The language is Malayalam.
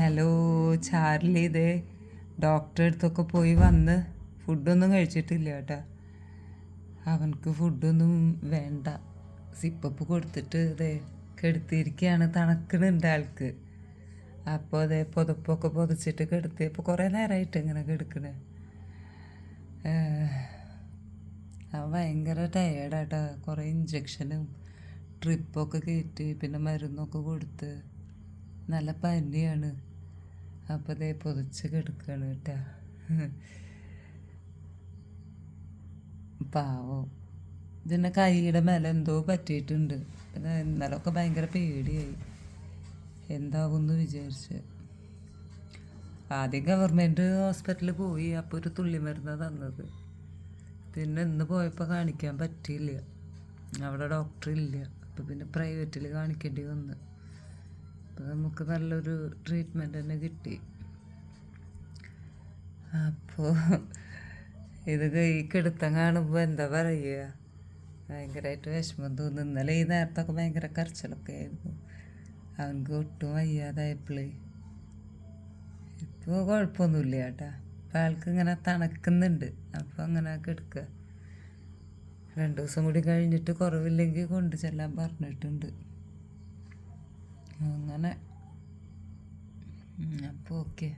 ഹലോ ചാർലി ഇതേ ഡോക്ടറെ അടുത്തൊക്കെ പോയി വന്ന് ഫുഡൊന്നും കഴിച്ചിട്ടില്ല കേട്ടാ. അവനക്ക് ഫുഡൊന്നും വേണ്ട. സിപ്പപ്പ് കൊടുത്തിട്ട് ഇതേ കെടുത്തിരിക്കുകയാണ് തണക്കണുണ്ട് ആൾക്ക്. അപ്പോൾ അതേ പുതപ്പൊക്കെ പുതച്ചിട്ട് കെടുത്തിയപ്പോൾ കുറേ നേരമായിട്ട് ഇങ്ങനെ കെടുക്കണേ. അവൻ ഭയങ്കര ടയേർഡാട്ടാ കുറേ ഇഞ്ചക്ഷനും ട്രിപ്പൊക്കെ കയറ്റി പിന്നെ മരുന്നൊക്കെ കൊടുത്ത്. നല്ല പനിയാണ്. അപ്പോൾ ഇതേ പൊതിച്ച് കിടക്കുകയാണ് കേട്ടാ. പാവോ. ഇതിന്റെ കൈയുടെ മേലെ എന്തോ പറ്റിയിട്ടുണ്ട്. പിന്നെ ഇന്നലൊക്കെ ഭയങ്കര പേടിയായി. എന്താകുമെന്ന് വിചാരിച്ച്. ആദ്യം ഗവൺമെന്റ് ഹോസ്പിറ്റലിൽ പോയി അപ്പോൾ ഒരു തുള്ളി മരുന്ന് തന്നത്. പിന്നെ ഇന്ന് പോയപ്പോൾ കാണിക്കാൻ പറ്റിയില്ല. അവിടെ ഡോക്ടർ ഇല്ല അപ്പോൾ പിന്നെ പ്രൈവറ്റിൽ കാണിക്കേണ്ടി വന്നു. അപ്പോൾ നമുക്ക് നല്ലൊരു ട്രീറ്റ്മെന്റ് തന്നെ കിട്ടി. അപ്പോൾ ഇത് കൈ കിടത്തം കാണുമ്പോൾ എന്താ പറയുക? ഭയങ്കരമായിട്ട് വിഷമം തോന്നുന്നു ഇന്നലെ ഈ നേരത്തൊക്കെ ഭയങ്കര കരച്ചിലൊക്കെ ആയിരുന്നു. അവനക്ക് ഒട്ടും വയ്യാതായപ്പോൾ ഇപ്പോൾ കുഴപ്പമൊന്നുമില്ല ചേട്ടാ അപ്പോൾ ആൾക്ക് ഇങ്ങനെ തണുക്കുന്നുണ്ട്. അപ്പോൾ അങ്ങനെ കിടക്കുക. രണ്ട് ദിവസം കൂടി കഴിഞ്ഞിട്ട് കുറവില്ലെങ്കിൽ കൊണ്ടു ചെല്ലാൻ പറഞ്ഞിട്ടുണ്ട്. അങ്ങനെ. അപ്പോൾ ഓക്കെ.